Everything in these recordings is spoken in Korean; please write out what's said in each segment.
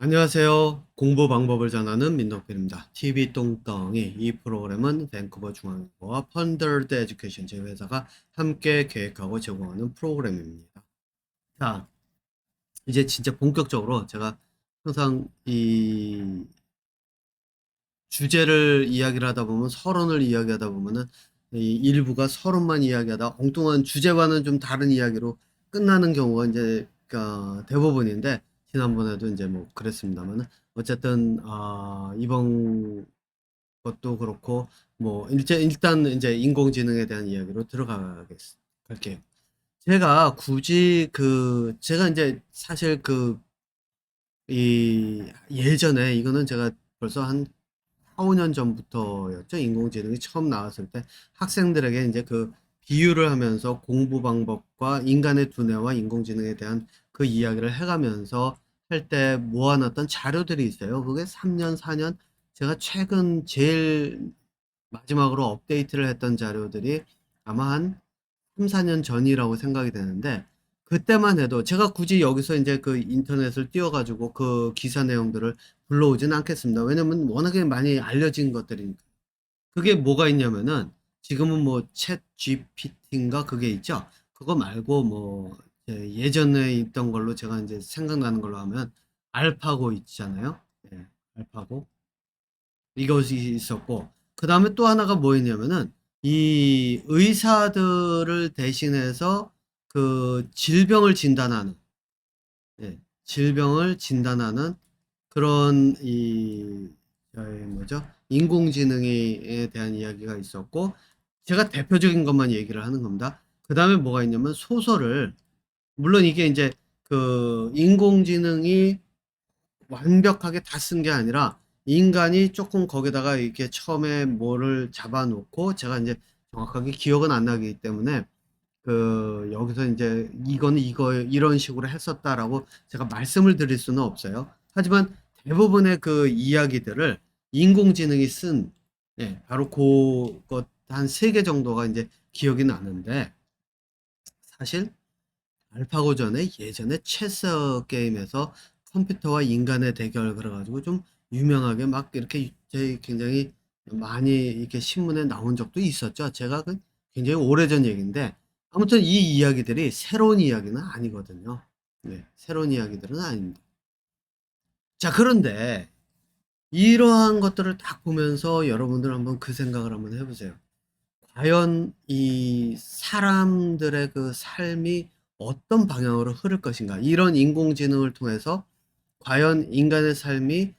안녕하세요. 공부 방법을 전하는 민덕필입니다. TV 똥덩이 이 프로그램은 밴쿠버 중앙여고와 펀더드 에듀케이션 제 회사가 함께 계획하고 제공하는 프로그램입니다. 자, 이제 진짜 본격적으로 제가 항상 이 주제를 이야기를 하다 보면 서론을 이야기하다 보면은 이 일부가 서론만 이야기하다 엉뚱한 주제와는 좀 다른 이야기로 끝나는 경우가 이제 그 대부분인데 지난번에도 이제 뭐 그랬습니다만은 어쨌든 아 이번 것도 그렇고 뭐 일제 일단 이제 인공지능에 대한 이야기로 들어가겠 갈게요. 제가 굳이 그 제가 이제 사실 그 이 예전에 이거는 제가 벌써 한 4-5년 전부터였죠. 인공지능이 처음 나왔을 때 학생들에게 이제 그 비유를 하면서 공부 방법과 인간의 두뇌와 인공지능에 대한 그 이야기를 해가면서 할 때 모아놨던 자료들이 있어요. 그게 3년, 4년 제가 최근 제일 마지막으로 업데이트를 했던 자료들이 아마 한 3, 4년 전이라고 생각이 되는데 그때만 해도 제가 굳이 여기서 이제 그 인터넷을 띄워가지고 그 기사 내용들을 불러오진 않겠습니다. 왜냐면 워낙에 많이 알려진 것들이니까. 그게 뭐가 있냐면은 지금은 뭐 챗 GPT인가 그게 있죠. 그거 말고 뭐 예, 예전에 있던 걸로 제가 이제 생각나는 걸로 하면 알파고 있잖아요. 예, 알파고 이것이 있었고 그 다음에 또 하나가 뭐였냐면은 이 의사들을 대신해서 그 질병을 진단하는 예, 질병을 진단하는 그런 이 저희 뭐죠? 인공지능에 대한 이야기가 있었고 제가 대표적인 것만 얘기를 하는 겁니다. 그 다음에 뭐가 있냐면 소설을 물론 이게 이제 그 인공지능이 완벽하게 다 쓴 게 아니라 인간이 조금 거기다가 이렇게 처음에 뭐를 잡아놓고 제가 이제 정확하게 기억은 안 나기 때문에 그 여기서 이제 이거는 이거 이런 식으로 했었다라고 제가 말씀을 드릴 수는 없어요. 하지만 대부분의 그 이야기들을 인공지능이 쓴 예, 바로 그것 한 세 개 정도가 이제 기억이 나는데 사실 알파고 전에 예전에 체스 게임에서 컴퓨터와 인간의 대결 그래가지고 좀 유명하게 막 이렇게 굉장히 많이 이렇게 신문에 나온 적도 있었죠. 제가 그 굉장히 오래전 얘기인데 아무튼 이 이야기들이 새로운 이야기는 아니거든요. 네, 새로운 이야기들은 아닙니다. 자, 그런데 이러한 것들을 딱 보면서 여러분들 한번 그 생각을 한번 해보세요. 과연 이 사람들의 그 삶이 어떤 방향으로 흐를 것인가? 이런 인공지능을 통해서 과연 인간의 삶이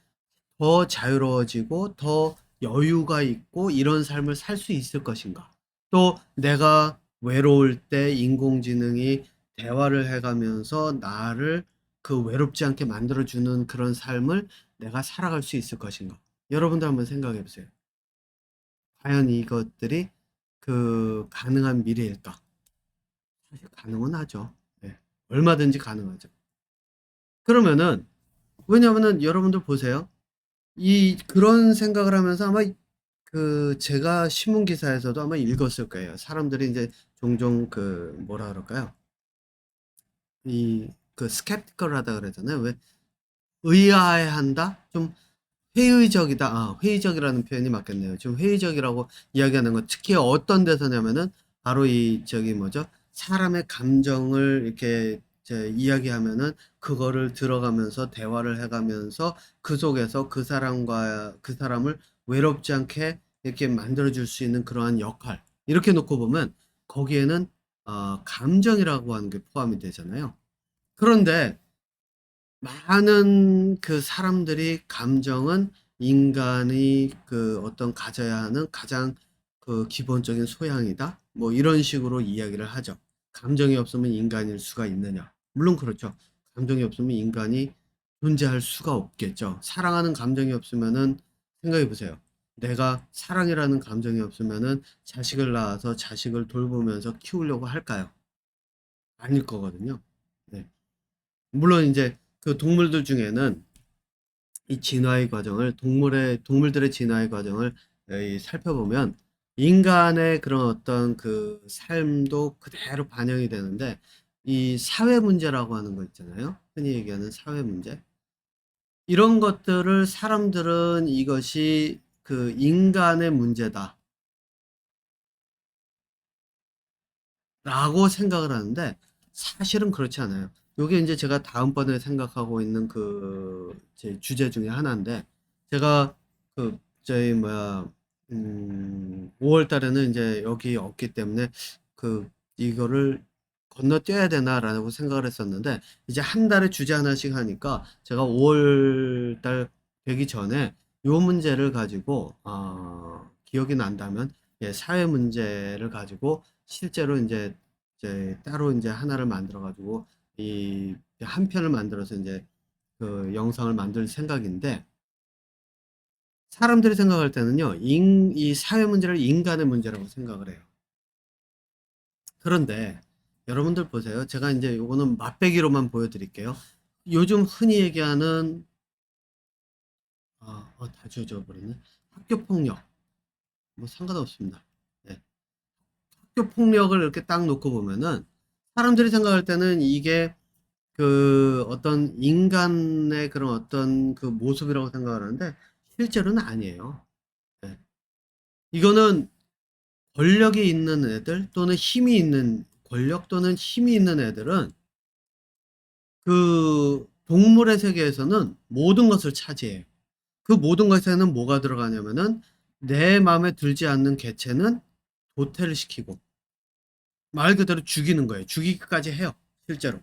더 자유로워지고 더 여유가 있고 이런 삶을 살 수 있을 것인가? 또 내가 외로울 때 인공지능이 대화를 해가면서 나를 그 외롭지 않게 만들어주는 그런 삶을 내가 살아갈 수 있을 것인가? 여러분들 한번 생각해 보세요. 과연 이것들이 그 가능한 미래일까? 사실 가능은 하죠. 네. 얼마든지 가능하죠. 그러면은 왜냐면은 여러분들 보세요. 이 그런 생각을 하면서 아마 그 제가 신문 기사에서도 아마 읽었을 거예요. 사람들이 이제 종종 그 뭐라 그럴까요? 이 그 스캡티컬 하다 그러잖아요. 왜 의아해한다? 좀 회의적이다. 아, 회의적이라는 표현이 맞겠네요. 좀 회의적이라고 이야기하는 것. 특히 어떤 데서냐면은 바로 이 저기 뭐죠? 사람의 감정을 이렇게 이야기하면은 그거를 들어가면서 대화를 해가면서 그 속에서 그 사람과 그 사람을 외롭지 않게 이렇게 만들어줄 수 있는 그러한 역할. 이렇게 놓고 보면 거기에는 어, 감정이라고 하는 게 포함이 되잖아요. 그런데 많은 그 사람들이 감정은 인간이 그 어떤 가져야 하는 가장 그 기본적인 소양이다. 뭐 이런 식으로 이야기를 하죠. 감정이 없으면 인간일 수가 있느냐? 물론 그렇죠. 감정이 없으면 인간이 존재할 수가 없겠죠. 사랑하는 감정이 없으면은 생각해 보세요. 내가 사랑이라는 감정이 없으면은 자식을 낳아서 자식을 돌보면서 키우려고 할까요? 아닐 거거든요. 네. 물론 이제 그 동물들 중에는 이 진화의 과정을 동물의 동물들의 진화의 과정을 이 살펴보면 인간의 그런 어떤 그 삶도 그대로 반영이 되는데 이 사회 문제라고 하는 거 있잖아요. 흔히 얘기하는 사회 문제. 이런 것들을 사람들은 이것이 그 인간의 문제다. 라고 생각을 하는데 사실은 그렇지 않아요. 요게 인제 제가 다음번에 생각하고 있는 그 제 주제 중에 하나인데 제가 그 저희 뭐야 음 5월 달에는 인제 여기 없기 때문에 그 '이거를 건너뛰어야 되나.'라고 생각을 했었는데 이제 한 달에 주제 하나씩 하니까 제가 5월 달 되기 전에 요 문제를 가지고 어 기억이 난다면 예 사회 문제를 가지고 실제로 인제 이제 따로 인제 하나를 만들어 가지고 이 한 편을 만들어서 인제 그 영상을 만들 생각인데 사람들이 생각할 때는요. 인 이 사회 문제를 인간의 문제라고 생각을 해요. 그런데 여러분들 보세요. 제가 인제 요거는 맛배기로만 보여 드릴게요. 요즘 흔히 얘기하는 아어다 지워져 버리네. 학교 폭력. 뭐 상관없습니다. 네. 학교 폭력을 이렇게 딱 놓고 보면은 사람들이 생각할 때는 이게 그 어떤 인간의 그런 어떤 그 모습이라고 생각을 하는데 실제로는 아니에요. 네. 이거는 권력이 있는 애들 또는 힘이 있는 권력 또는 힘이 있는 애들은 그 동물의 세계에서는 모든 것을 차지해요. 그 모든 것에는 뭐가 들어가냐면은 내 마음에 들지 않는 개체는 도태를 시키고 말 그대로 죽이는 거예요. 죽이기까지 해요. 실제로.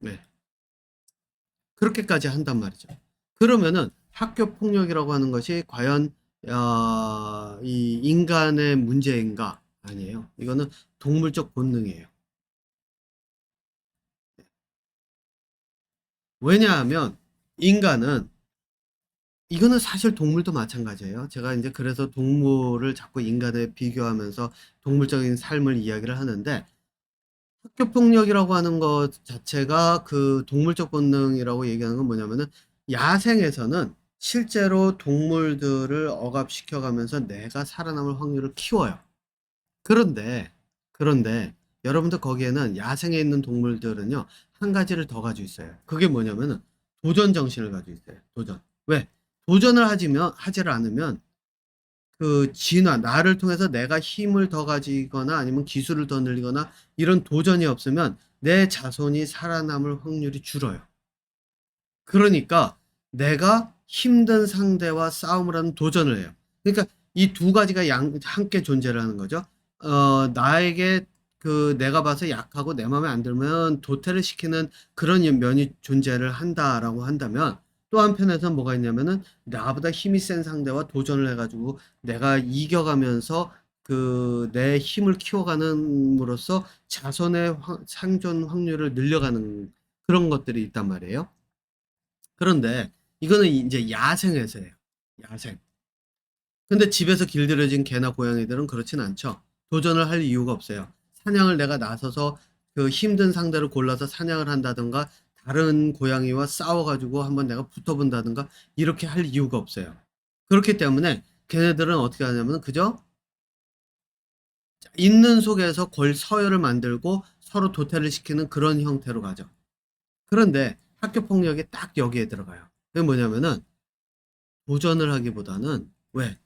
네. 그렇게까지 한단 말이죠. 그러면은 학교 폭력이라고 하는 것이 과연 어, 이 인간의 문제인가? 아니에요. 이거는 동물적 본능이에요. 왜냐하면 인간은 이거는 사실 동물도 마찬가지예요. 제가 인제 그래서 동물을 자꾸 인간에 비교하면서 동물적인 삶을 이야기를 하는데 학교 폭력이라고 하는 것 자체가 그 동물적 본능이라고 얘기하는 건 뭐냐면은 야생에서는 실제로 동물들을 억압시켜 가면서 내가 살아남을 확률을 키워요. 그런데, 그런데 여러분들 거기에는 야생에 있는 동물들은요. 한 가지를 더 가지고 있어요. 그게 뭐냐면은 도전 정신을 가지고 있어요. 도전. 왜? 도전을 하지면 하지를 않으면 그 진화 나를 통해서 내가 힘을 더 가지거나 아니면 기술을 더 늘리거나 이런 도전이 없으면 내 자손이 살아남을 확률이 줄어요. 그러니까 내가 힘든 상대와 싸움을 하는 도전을 해요. 그러니까 이 두 가지가 양 함께 존재를 하는 거죠. 어 나에게 그 내가 봐서 약하고 내 마음에 안 들면 도태를 시키는 그런 면이 존재를 한다라고 한다면 또 한편에서는 뭐가 있냐면은 나보다 힘이 센 상대와 도전을 해 가지고 내가 이겨가면서 그 내 힘을 키워가는으로써 자손의 확 생존 확률을 늘려가는 그런 것들이 있단 말이에요. 그런데 이거는 인제 야생에서예요. 야생. 근데 집에서 길들여진 개나 고양이들은 그렇진 않죠. 도전을 할 이유가 없어요. 사냥을 내가 나서서 그 힘든 상대를 골라서 사냥을 한다든가 다른 고양이와 싸워 가지고 한번 내가 붙어 본다든가 이렇게 할 이유가 없어요. 그렇기 때문에 걔네들은 어떻게 하냐면은 그저 있는 속에서 권 서열을 만들고 서로 도태를 시키는 그런 형태로 가죠. 그런데 학교 폭력이 딱 여기에 들어가요. 그게 뭐냐면은 도전을 하기보다는 왜?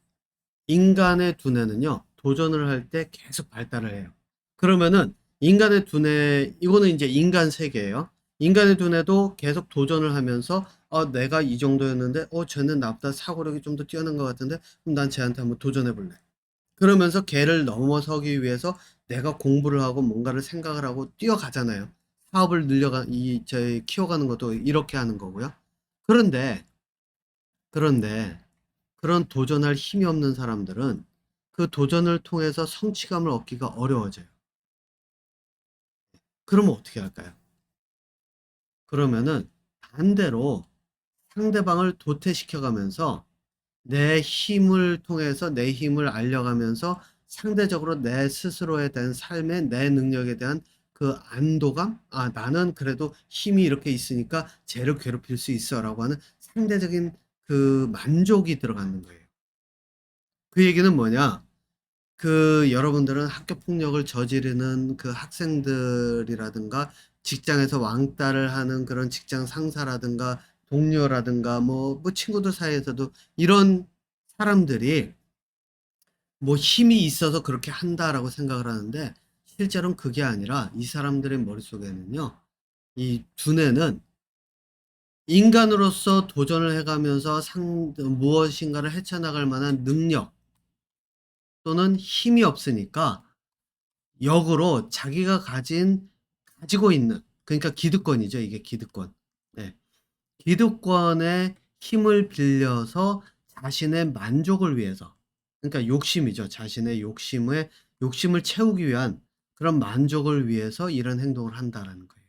인간의 두뇌는요. 도전을 할 때 계속 발달을 해요. 그러면은 인간의 두뇌 이거는 인제 인간 세계예요. 인간의 두뇌도 계속 도전을 하면서 '어 내가 이 정도였는데 어 쟤는 나보다 사고력이 좀 더 뛰어난 것 같은데 그럼 난 쟤한테 한번 도전해 볼래.' 그러면서 걔를 넘어서기 위해서 내가 공부를 하고 뭔가를 생각을 하고 뛰어가잖아요. 사업을 늘려가 이 저희 키워가는 것도 이렇게 하는 거고요. 그런데, 그런데 그런 도전할 힘이 없는 사람들은 그 도전을 통해서 성취감을 얻기가 어려워져요. 그러면 어떻게 할까요? 그러면은 반대로 상대방을 도태시켜 가면서 내 힘을 통해서 내 힘을 알려가면서 상대적으로 내 스스로에 대한 삶의 내 능력에 대한 그 안도감? '아 나는 그래도 힘이 이렇게 있으니까 쟤를 괴롭힐 수 있어.'라고 하는 상대적인 그 만족이 들어가는 거예요. 그 얘기는 뭐냐? 그 여러분들은 학교 폭력을 저지르는 그 학생들이라든가 직장에서 왕따를 하는 그런 직장 상사라든가 동료라든가 뭐, 뭐 친구들 사이에서도 이런 사람들이 뭐 힘이 있어서 그렇게 한다라고 생각을 하는데 실제로는 그게 아니라 이 사람들의 머릿속에는요. 이 두뇌는 인간으로서 도전을 해가면서 상 무엇인가를 헤쳐나갈 만한 능력 또는 힘이 없으니까 역으로 자기가 가진 가지고 있는 그러니까 기득권이죠. 이게 기득권. 네. 기득권의 힘을 빌려서 자신의 만족을 위해서 그러니까 욕심이죠. 자신의 욕심에 욕심을 채우기 위한 그런 만족을 위해서 이런 행동을 한다라는 거예요.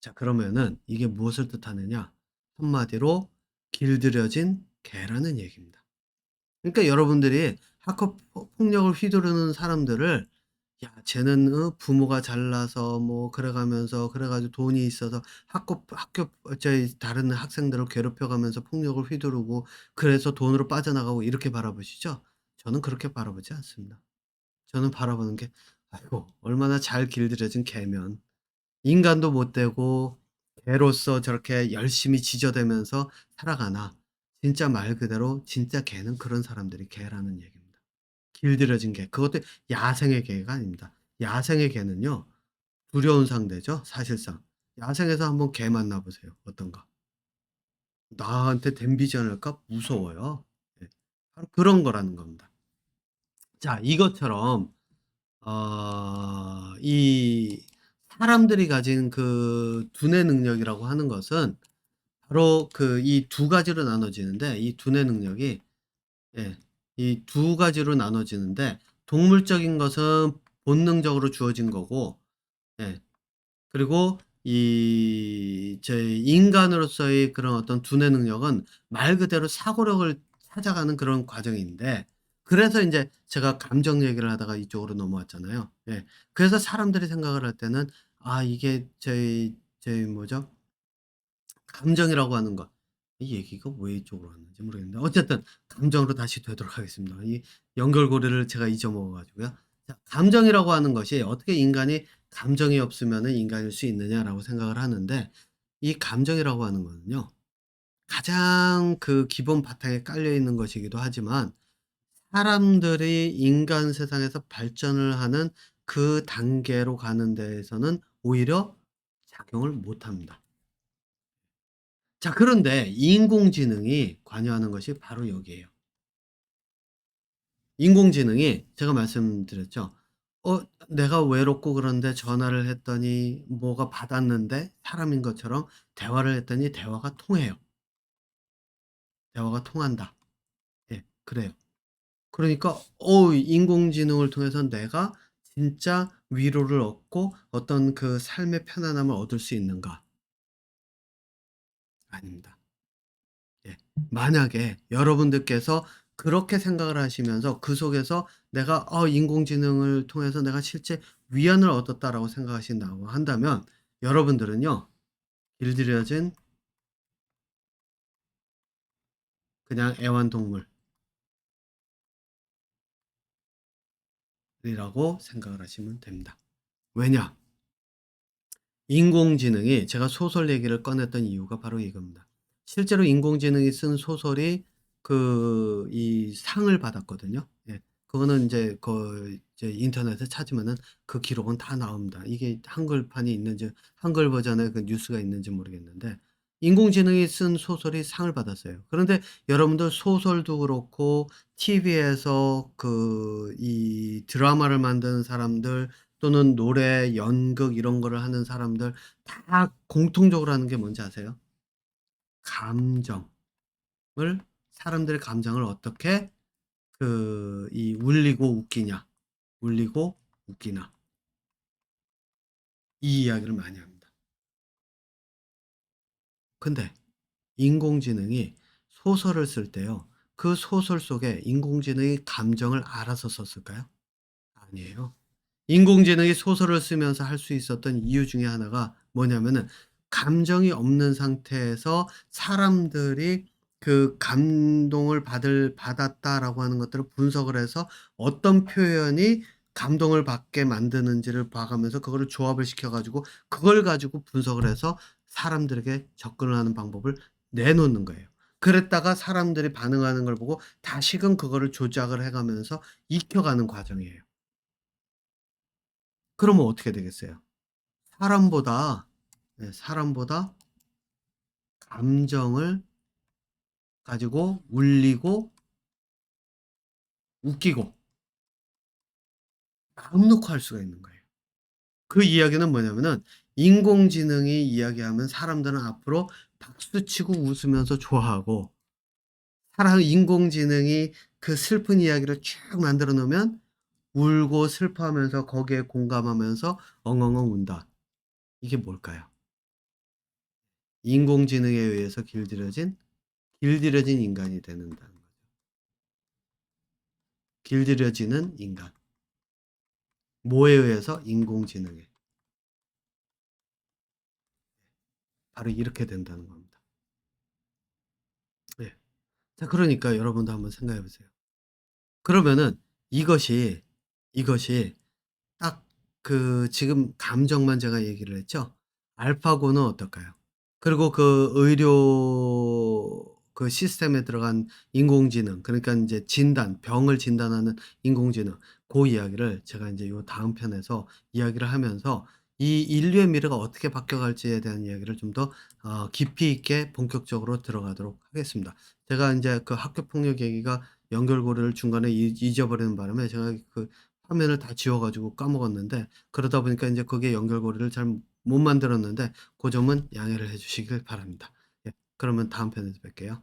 자, 그러면은 이게 무엇을 뜻하느냐? 한마디로 길들여진 개라는 얘기입니다. 그러니까 여러분들이 포- 폭력을 휘두르는 사람들을 야, 쟤는 어, 부모가 잘나서 뭐 그래가면서 그래가지고 돈이 있어서 학교 학교 저희 다른 학생들을 괴롭혀가면서 폭력을 휘두르고 그래서 돈으로 빠져나가고 이렇게 바라보시죠? 저는 그렇게 바라보지 않습니다. 저는 바라보는 게 아이고 얼마나 잘 길들여진 개면 인간도 못 되고 개로서 저렇게 열심히 지저대면서 살아가나 진짜 말 그대로 진짜 개는 그런 사람들이 개라는 얘기입니다. 길들여진 개. 그것도 야생의 개가 아닙니다. 야생의 개는요. 두려운 상대죠. 사실상. 야생에서 한번 개 만나보세요. 어떤가? 나한테 댐비지 않을까? 무서워요. 예. 바로 그런 거라는 겁니다. 자, 이것처럼 어, 이 사람들이 가진 그 두뇌 능력이라고 하는 것은 바로 그이두 가지로 나눠지는데 이 두뇌 능력이 예, 이두 가지로 나눠지는데 동물적인 것은 본능적으로 주어진 거고 예, 그리고 이 저희 인간으로서의 그런 어떤 두뇌 능력은 말 그대로 사고력을 찾아가는 그런 과정인데 그래서 인제 제가 감정 얘기를 하다가 이쪽으로 넘어왔잖아요. 예. 그래서 사람들이 생각을 할 때는 아 이게 저희 저희 뭐죠? 감정이라고 하는 것. 이 얘기가 왜 이쪽으로 왔는지 모르겠는데 어쨌든 감정으로 다시 되도록 하겠습니다. 이 연결고리를 제가 잊어먹어 가지고요. 자 감정이라고 하는 것이 어떻게 인간이 감정이 없으면은 인간일 수 있느냐라고 생각을 하는데 이 감정이라고 하는 거는요. 가장 그 기본 바탕에 깔려 있는 것이기도 하지만 사람들이 인간 세상에서 발전을 하는 그 단계로 가는 데에서는 오히려 작용을 못 합니다. 자, 그런데 인공지능이 관여하는 것이 바로 여기에요. 인공지능이 제가 말씀드렸죠. 어, 내가 외롭고 그런데 전화를 했더니 뭐가 받았는데 사람인 것처럼 대화를 했더니 대화가 통해요. 대화가 통한다. 예, 그래요. 그러니까 어 인공지능을 통해서 내가 진짜 위로를 얻고 어떤 그 삶의 편안함을 얻을 수 있는가? 아닙니다. 예. 만약에 여러분들께서 그렇게 생각을 하시면서 그 속에서 내가 어 인공지능을 통해서 내가 실제 위안을 얻었다라고 생각하신다고 한다면 여러분들은요. 길들여진 그냥 애완동물 이라고 생각을 하시면 됩니다. 왜냐? 인공지능이 제가 소설 얘기를 꺼냈던 이유가 바로 이겁니다. 실제로 인공지능이 쓴 소설이 그 이 상을 받았거든요. 예. 그거는 인제 그 이제 인터넷에 찾으면은 그 기록은 다 나옵니다. 이게 한글판이 있는지 한글 버전의 그 뉴스가 있는지 모르겠는데 인공지능이 쓴 소설이 상을 받았어요. 그런데 여러분들 소설도 그렇고 TV에서 그 이 드라마를 만드는 사람들 또는 노래, 연극 이런 거를 하는 사람들 다 공통적으로 하는 게 뭔지 아세요? 감정을 사람들의 감정을 어떻게 그 이 울리고 웃기냐. 울리고 웃기나. 이 이야기를 많이 합니다. 근데 인공지능이 소설을 쓸 때요. 그 소설 속에 인공지능이 감정을 알아서 썼을까요? 아니에요. 인공지능이 소설을 쓰면서 할 수 있었던 이유 중에 하나가 뭐냐면은 감정이 없는 상태에서 사람들이 그 감동을 받을 받았다라고 하는 것들을 분석을 해서 어떤 표현이 감동을 받게 만드는지를 봐가면서 그거를 조합을 시켜 가지고 그걸 가지고 분석을 해서 사람들에게 접근을 하는 방법을 내놓는 거예요. 그랬다가 사람들이 반응하는 걸 보고 다시금 그거를 조작을 해 가면서 익혀가는 과정이에요. 그러면 어떻게 되겠어요? 사람보다 네 사람보다 감정을 가지고 울리고 웃기고 마음 놓고 할 수가 있는 거예요. 그 이야기는 뭐냐면은 인공지능이 이야기하면 사람들은 앞으로 박수치고 웃으면서 좋아하고 사람 인공지능이 그 슬픈 이야기를 쭉 만들어 놓으면 울고 슬퍼하면서 거기에 공감하면서 엉엉엉 운다. 이게 뭘까요? 인공지능에 의해서 길들여진 길들여진 인간이 되는다는 거죠. 길들여지는 인간. 뭐에 의해서? 인공지능에. 바로 이렇게 된다는 겁니다. 네. 자 그러니까 여러분도 한번 생각해 보세요. 그러면은 이것이, 이것이 딱 그 지금 감정만 제가 얘기를 했죠. 알파고는 어떨까요? 그리고 그 의료 그 시스템에 들어간 인공지능 그러니까 인제 진단 병을 진단하는 인공지능 고 이야기를 제가 인제 요 다음 편에서 이야기를 하면서 이 인류의 미래가 어떻게 바뀌어갈지에 대한 이야기를 좀더어 깊이 있게 본격적으로 들어가도록 하겠습니다. 제가 인제 그 학교 폭력 얘기가 연결고리를 중간에 잊 잊어버리는 바람에 제가 그 화면을 다 지워 가지고 까먹었는데 그러다 보니까 인제 거기에 연결고리를 잘 못 만들었는데 고 점은 양해를 해 주시길 바랍니다. 예. 그러면 다음 편에서 뵐게요.